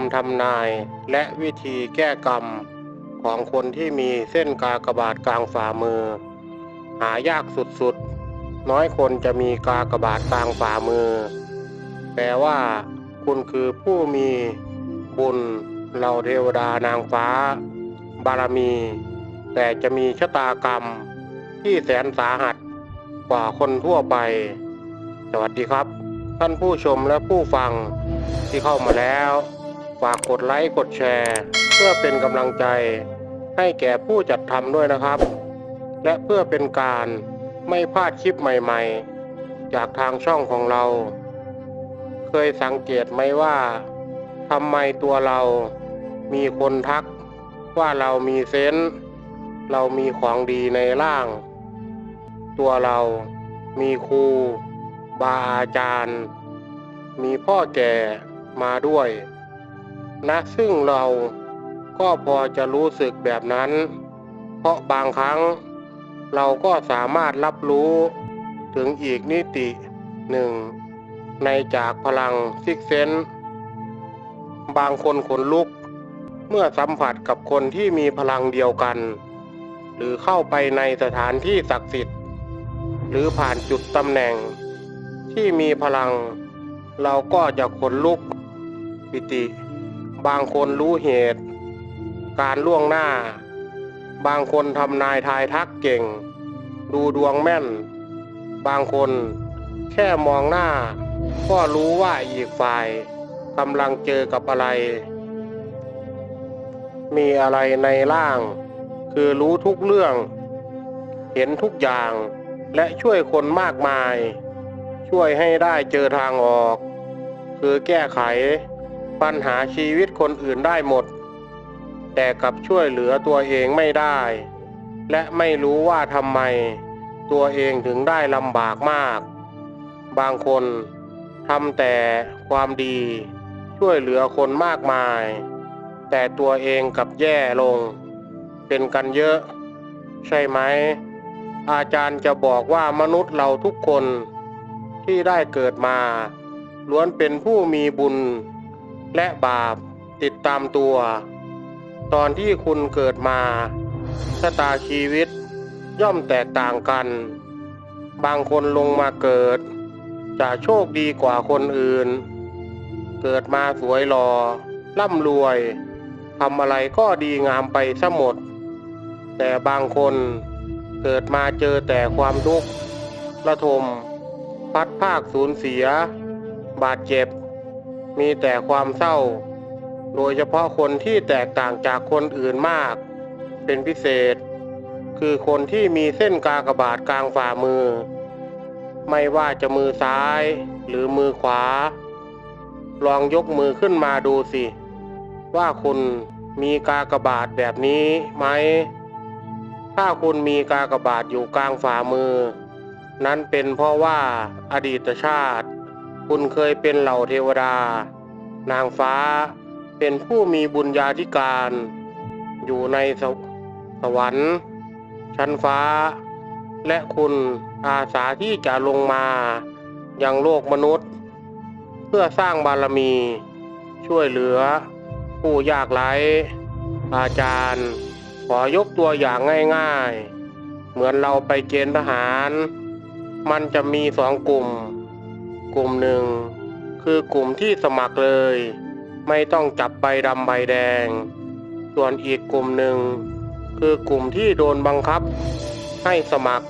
ำทำนาย และวิธีแก้กรรม ของคนที่มีเส้นกากบาทกลางฝ่ามือ หายากสุดๆ น้อยคนจะมีกากบาทกลางฝ่ามือ แปลว่า คุณคือผู้มีบุญเหล่าเทวดานางฟ้า บารมี แต่จะมีชะตากรรม ที่แสนสาหัสกว่าคนทั่วไป สวัสดีครับ ท่านผู้ชมและผู้ฟังที่เข้ามาแล้วากกดไลค์กดแชร์ เพื่อเป็นกำลังใจ ให้แก่ผู้จัดทำด้วยนะครับ และเพื่อเป็นการไม่พลาดคลิปใหม่ ๆ จากทางช่องของเรา เคยสังเกตไหมว่าทำไมตัวเรามีคนทัก ว่าเรามีเซนส์เรามีของดีในร่าง ตัวเรามีครู บาอาจารย์ มีพ่อแก่มาด้วย นะซึ่งเราก็พอจะรู้สึกแบบนั้น เพราะบางครั้ง เราก็สามารถรับรู้ถึงอีกนิติหนึ่งในจากพลังซิกเซนบางคนขนลุก เมื่อสัมผัสกับคนที่มีพลังเดียวกัน หรือเข้าไปในสถานที่ศักดิ์สิทธิ์ หรือผ่านจุดตำแหน่ง ที่มีพลัง เราก็จะขนลุกปิติ บางคนรู้เหตุ การล่วงหน้า บางคนทำนายทายทักเก่ง ดูดวงแม่น บางคนแค่มองหน้า ก็รู้ว่าอีกฝ่ายกำลังเจอกับอะไร มีอะไรในร่าง คือรู้ทุกเรื่อง เห็นทุกอย่าง และช่วยคนมากมาย ช่วยให้ได้เจอทางออก คือแก้ไข ปัญหาชีวิตคนอื่นได้หมด แต่กลับช่วยเหลือตัวเองไม่ได้ และไม่รู้ว่าทำไม ตัวเองถึงได้ลำบากมาก บางคนทำแต่ความดี ช่วยเหลือคนมากมาย แต่ตัวเองกลับแย่ลง เป็นกันเยอะ ใช่ไหม อาจารย์จะบอกว่ามนุษย์เราทุกคนที่ได้เกิดมา ล้วนเป็นผู้มีบุญ และบาปติดตามตัว ตอนที่คุณเกิดมาชะตาชีวิตย่อมแตกต่างกัน บางคนลงมาเกิด จะโชคดีกว่าคนอื่น เกิดมาสวยหลอ่อร่ำรวยทำอะไรก็ดีงามไปซะหมด แต่บางคนเกิดมาเจอแต่ความทุกข์ระทม พัดภาคสูญเสีย บาดเจ็บ มีแต่ความเศร้า โดยเฉพาะคนที่แตกต่างจากคนอื่นมาก เป็นพิเศษ คือคนที่มีเส้นกากบาทกลางฝ่ามือ ไม่ว่าจะมือซ้ายหรือมือขวา ลองยกมือขึ้นมาดูสิ ว่าคุณมีกากบาทแบบนี้ไหม ถ้าคุณมีกากบาทอยู่กลางฝ่ามือ นั้นเป็นเพราะว่าอดีตชาติ คุณเคยเป็นเหล่าเทวดา นางฟ้าเป็นผู้มีบุญญาธิการ อยู่ในสวสวรรค์ ชั้นฟ้า และคุณอาสาที่จะลงมายังโลกมนุษย์ เพื่อสร้างบารมี ช่วยเหลือ ผู้ยากไร้อาจารย์ ขอยกตัวอย่างง่ายๆ เหมือนเราไปเกณฑ์ทหาร มันจะมีสองกลุ่ม กลุ่มหนึ่ง คือกลุ่มที่สมัครเลย ไม่ต้องจับใบดำใบแดง ส่วนอีกกลุ่มหนึ่ง คือกลุ่มที่โดนบังคับ ให้สมัคร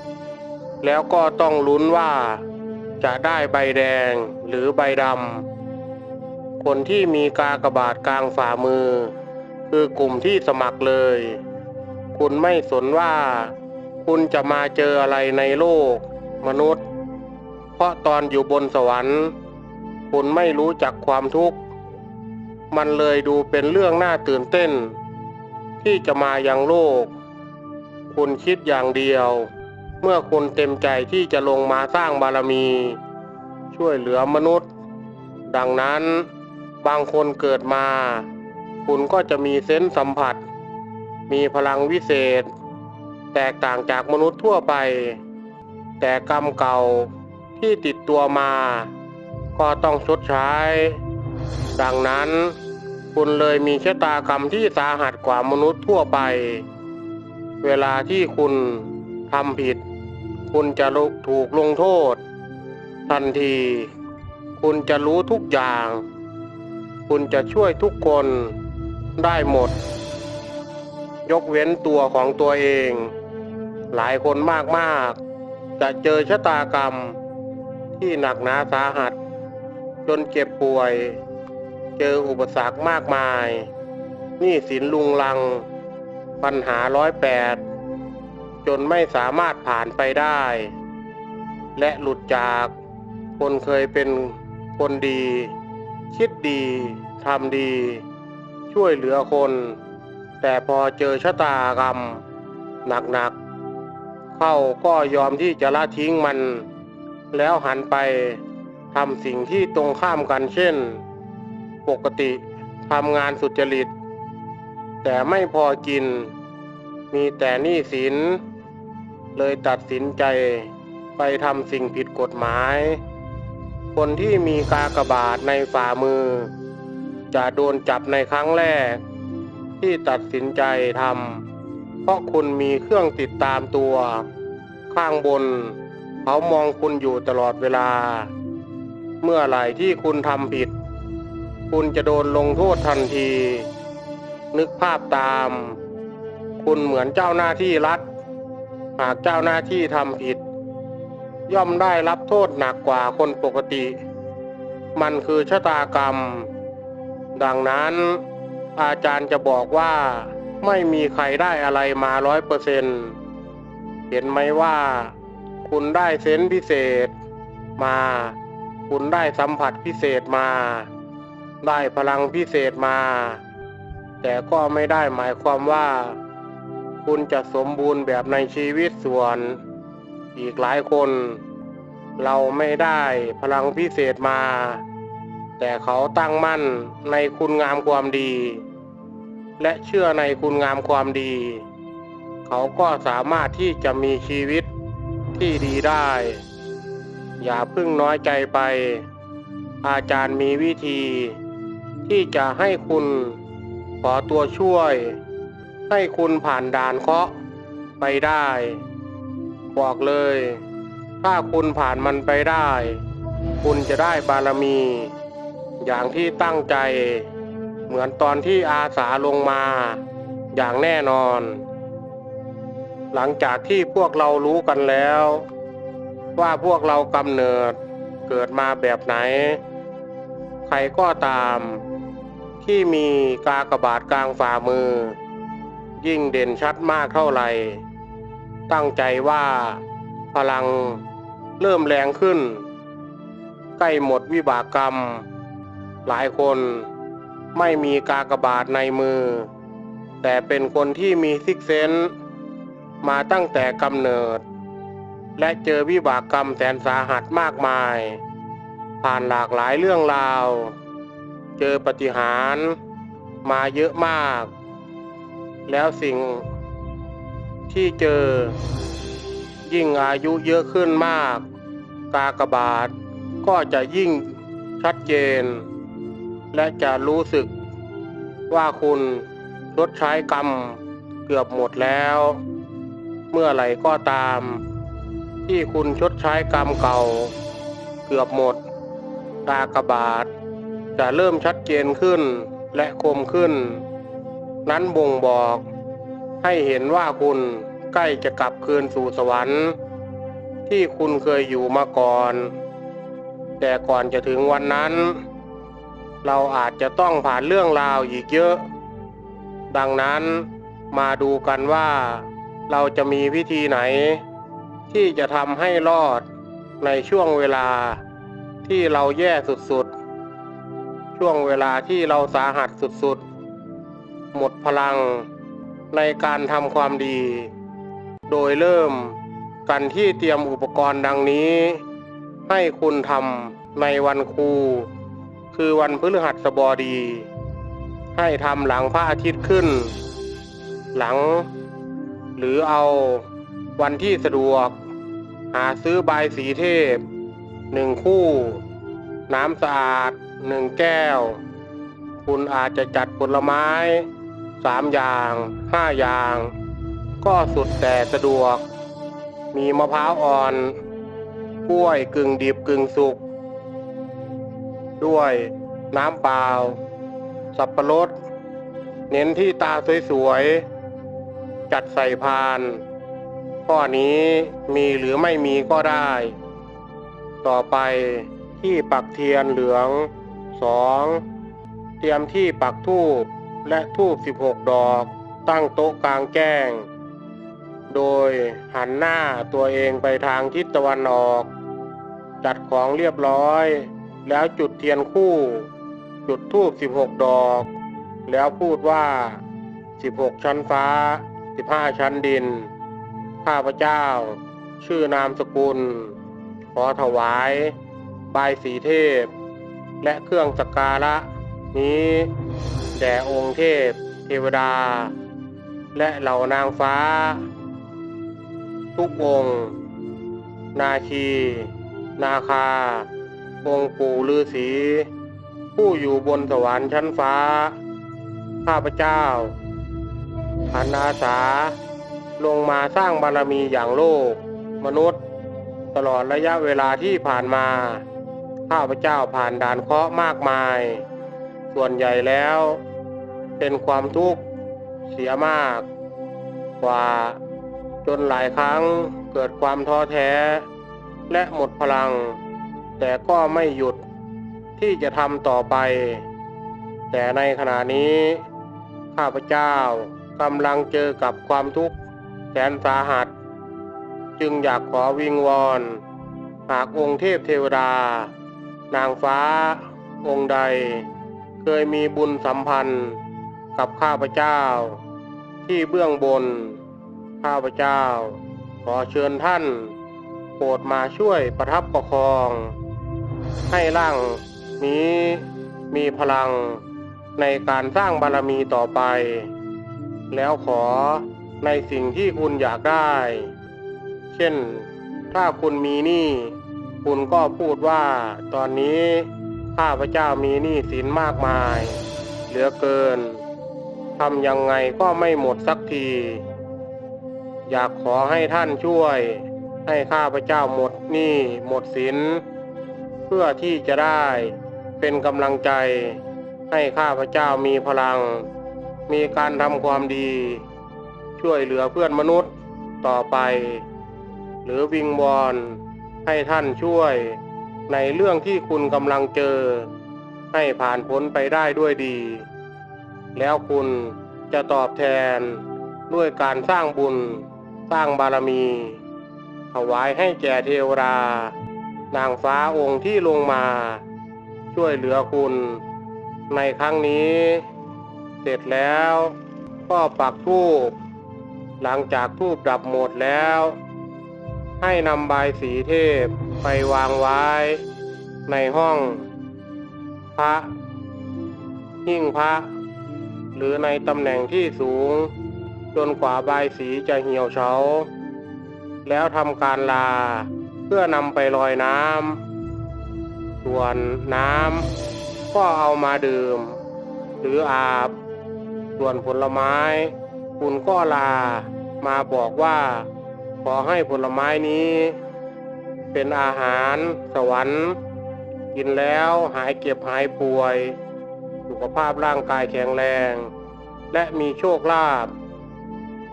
แล้วก็ต้องลุ้นว่า จะได้ใบแดงหรือใบดำคนที่มีกากบาทกลางฝ่ามือ คือกลุ่มที่สมัครเลย คุณไม่สนว่า คุณจะมาเจออะไรในโลก มนุษย์ เพราะตอนอยู่บนสวรรค์ คุณไม่รู้จักความทุกข์ มันเลยดูเป็นเรื่องน่าตื่นเต้น ที่จะมายังโลก คุณคิดอย่างเดียว เมื่อคุณเต็มใจที่จะลงมาสร้างบารมี ช่วยเหลือมนุษย์ ดังนั้นบางคนเกิดมา คุณก็จะมีเซนส์สัมผัส มีพลังวิเศษ แตกต่างจากมนุษย์ทั่วไป แต่กรรมเก่า ที่ติดตัวมา ก็ต้องชดใช้ ดังนั้น คุณเลยมีชะตากรรมที่สาหัสกว่ามนุษย์ทั่วไป เวลาที่คุณทำผิด คุณจะลุถูกลงโทษ ทันที คุณจะรู้ทุกอย่าง คุณจะช่วยทุกคนได้หมด ยกเว้นตัวของตัวเอง หลายคนมากๆจะเจอชะตากรรม ที่หนักหนาสาหัส จนเจ็บป่วย เจออุปสรรคมากมายหนี้สินลุงลัง ปัญหาร้อยแปดจนไม่สามารถผ่านไปได้ และหลุดจากคนเคยเป็นคนดี คิดดีทำดี ช่วยเหลือคน แต่พอเจอชะตากรรม หนักๆ เข้าก็ยอมที่จะละทิ้งมัน แล้วหันไปทำสิ่งที่ตรงข้ามกันเช่น ปกติทำงานสุจริต แต่ไม่พอกิน มีแต่หนี้สิน เลยตัดสินใจไปทำสิ่งผิดกฎหมาย คนที่มีกากบาทในฝ่ามือ จะโดนจับในครั้งแรก ที่ตัดสินใจทำเพราะคุณมีเครื่องติดตามตัว ข้างบน เขามองคุณอยู่ตลอดเวลา เมื่อไหร่ที่คุณทำผิด คุณจะโดนลงโทษทันที นึกภาพตาม คุณเหมือนเจ้าหน้าที่รัฐ หากเจ้าหน้าที่ทำผิด ย่อมได้รับโทษหนักกว่าคนปกติ มันคือชะตากรรม ดังนั้นอาจารย์จะบอกว่าไม่มีใครได้อะไรมาร้อยเปอร์เซ็นเห็นไหมว่า คุณได้เซนส์พิเศษมา คุณได้สัมผัสพิเศษมา ได้พลังพิเศษมา แต่ก็ไม่ได้หมายความว่า คุณจะสมบูรณ์แบบในชีวิตส่วน อีกหลายคน เราไม่ได้พลังพิเศษมา แต่เขาตั้งมั่นในคุณงามความดี และเชื่อในคุณงามความดี เขาก็สามารถที่จะมีชีวิต ที่ดีได้ อย่าพิ่งน้อยใจไป อาจารย์มีวิธี ที่จะให้คุณขอตัวช่วย ให้คุณผ่านด่านเคาะไปได้ บอกเลย ถ้าคุณผ่านมันไปได้ คุณจะได้บารมี อย่างที่ตั้งใจ เหมือนตอนที่อาสาลงมา อย่างแน่นอน หลังจากที่พวกเรารู้กันแล้ว ว่าพวกเรากำเนิดเกิดมาแบบไหน ใครก็ตาม ที่มีกากบาทกลางฝ่ามือ ยิ่งเด่นชัดมากเท่าไหร่ ตั้งใจว่าพลังเริ่มแรงขึ้น ใกล้หมดวิบากกรรม หลายคนไม่มีกากบาทในมือ แต่เป็นคนที่มีซิกเซนส์ มาตั้งแต่กำเนิด และเจอวิบากกรรมแสนสาหัสมากมาย ผ่านหลากหลายเรื่องราว เจอปฏิหารมาเยอะมาก แล้วสิ่งที่เจอ ยิ่งอายุเยอะขึ้นมากกากบาทก็จะยิ่งชัดเจน และจะรู้สึกว่าคุณชดใช้กรรมเกือบหมดแล้ว เมื่อไหร่ก็ตาม ที่คุณชดใช้กรรมเก่า เกือบหมดกากบาท จะเริ่มชัดเจนขึ้นและคมขึ้น นั้นบ่งบอก ให้เห็นว่าคุณใกล้จะกลับคืนสู่สวรรค์ ที่คุณเคยอยู่มาก่อน แต่ก่อนจะถึงวันนั้น เราอาจจะต้องผ่านเรื่องราวอีกเยอะ ดังนั้นมาดูกันว่า เราจะมีวิธีไหน ที่จะทำให้รอดในช่วงเวลาที่เราแย่สุดๆ ช่วงเวลาที่เราสาหัสสุดๆ หมดพลังในการทำความดี โดยเริ่มกันที่เตรียมอุปกรณ์ดังนี้ ให้คุณทำในวันครู คือวันพฤหัสบดี ให้ทำหลังพระอาทิตย์ขึ้น หลัง หรือเอาวันที่สะดวก หาซื้อบายสีเทพหนึ่งคู่ น้ำสะอาดหนึ่งแก้ว คุณอาจจะจัดผลไม้สามอย่างห้าอย่าง ก็สุดแต่สะดวก มีมะพร้าวอ่อนกล้วยกึ่งดิบกึ่งสุก ด้วยน้ำเปล่า สับปะรด เน้นที่ตาสวยๆ จัดใส่พาน ข้อนี้มีหรือไม่มีก็ได้ ต่อไปที่ปักเทียนเหลืองสองเตรียมที่ปักทูบและทูบ16 ดอกตั้งโต๊ะกลางแจ้ง โดยหันหน้าตัวเองไปทางทิศตะวันออก จัดของเรียบร้อย แล้วจุดเทียนคู่ จุดทูบ16 ดอก แล้วพูดว่า 16 ชั้นฟ้า 15ชั้นดิน ข้าพเจ้า ชื่อนามสกุล ขอถวาย บายสีเทพ และเครื่องสักการะ นี้แด่องค์เทพ เทวดา และเหล่านางฟ้า ทุกองค์ นาคี นาคา องค์ปู่ฤาษีผู้อยู่บนสวรรค์ชั้นฟ้า ข้าพเจ้า พันอาสา ลงมาสร้างบารมีอย่างโลก มนุษย์ ตลอดระยะเวลาที่ผ่านมา ข้าพเจ้าผ่านด่านเคราะห์มากมาย ส่วนใหญ่แล้ว เป็นความทุกข์เสียมาก กว่า จนหลายครั้งเกิดความท้อแท้ และหมดพลัง แต่ก็ไม่หยุดที่จะทำต่อไป แต่ในขณะนี้ ข้าพเจ้า กำลังเจอกับความทุกข์แสนสาหัส จึงอยากขอวิงวอน หากองค์เทพเทวดา นางฟ้า องค์ใด เคยมีบุญสัมพันธ์กับข้าพเจ้า ที่เบื้องบน ข้าพเจ้า ขอเชิญท่าน โปรดมาช่วยประทับประคอง ให้ร่างนี้มีพลังในการสร้างบารมีต่อไป แล้วขอในสิ่งที่คุณอยากได้ เช่น ถ้าคุณมีหนี้คุณก็พูดว่าตอนนี้ข้าพเจ้ามีหนี้สินมากมาย เหลือเกินทำยังไงก็ไม่หมดสักที อยากขอให้ท่านช่วย ให้ข้าพเจ้าหมดหนี้หมดสิน เพื่อที่จะได้เป็นกำลังใจ ให้ข้าพเจ้ามีพลัง มีการทำความดี ช่วยเหลือเพื่อนมนุษย์ต่อไป หรือวิงวอนให้ท่านช่วยในเรื่องที่คุณกำลังเจอ ให้ผ่านพ้นไปได้ด้วยดี แล้วคุณจะตอบแทนด้วยการสร้างบุญ สร้างบารมี ถวายให้แก่เทวดานางฟ้าองค์ที่ลงมา ช่วยเหลือคุณในครั้งนี้ เสร็จแล้ว ก็ปักธูปหลังจากธูปดับหมดแล้ว ให้นำบายสีเทพไปวางไว้ ในห้อง พระหิ้งพระ หรือในตำแหน่งที่สูง จนกว่าใบาสีจะเหี่ยวเฉา แล้วทำการลาเพื่อนำไปลอยน้ำส่วนน้ำก็เอามาดื่ม หรืออาบ ส่วนผลไม้ คุณก็ลามาบอกว่า ขอให้ผลไม้นี้ เป็นอาหารสวรรค์ กินแล้วหายเก็บหายป่วย สุขภาพร่างกายแข็งแรง และมีโชคลาภ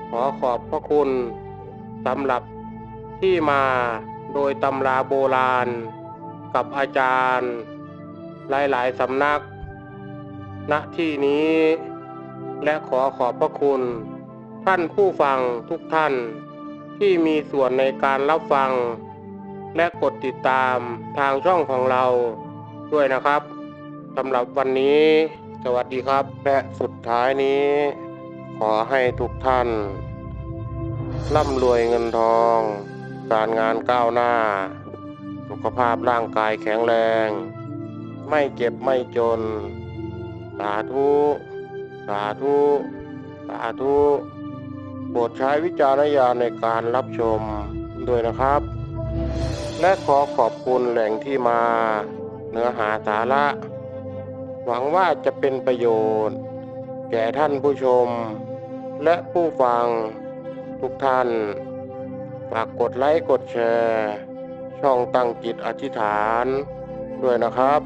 ขอขอบพระคุณสำหรับที่มาโดยตำราโบราณ กับอาจารย์ หลายๆสำนัก ณที่นี้ และขอขอบพระคุณ ท่านผู้ฟังทุกท่าน ที่มีส่วนในการรับฟัง และกดติดตามทางช่องของเราด้วยนะครับสำหรับวันนี้ สวัสดีครับ และสุดท้ายนี้ ขอให้ทุกท่านร่ำรวยเงินทอง การงานก้าวหน้า สุขภาพร่างกายแข็งแรง ไม่เจ็บไม่จน สาธุ สาธุ สาธุ โปรดใช้วิจารณญาณในการรับชมด้วยนะครับ และขอขอบคุณแหล่งที่มาเนื้อหาสาระ หวังว่าจะเป็นประโยชน์ แก่ท่านผู้ชม และผู้ฟังทุกท่าน ฝากกดไลค์กดแชร์ ช่องตั้งจิตอธิษฐานด้วยนะครับ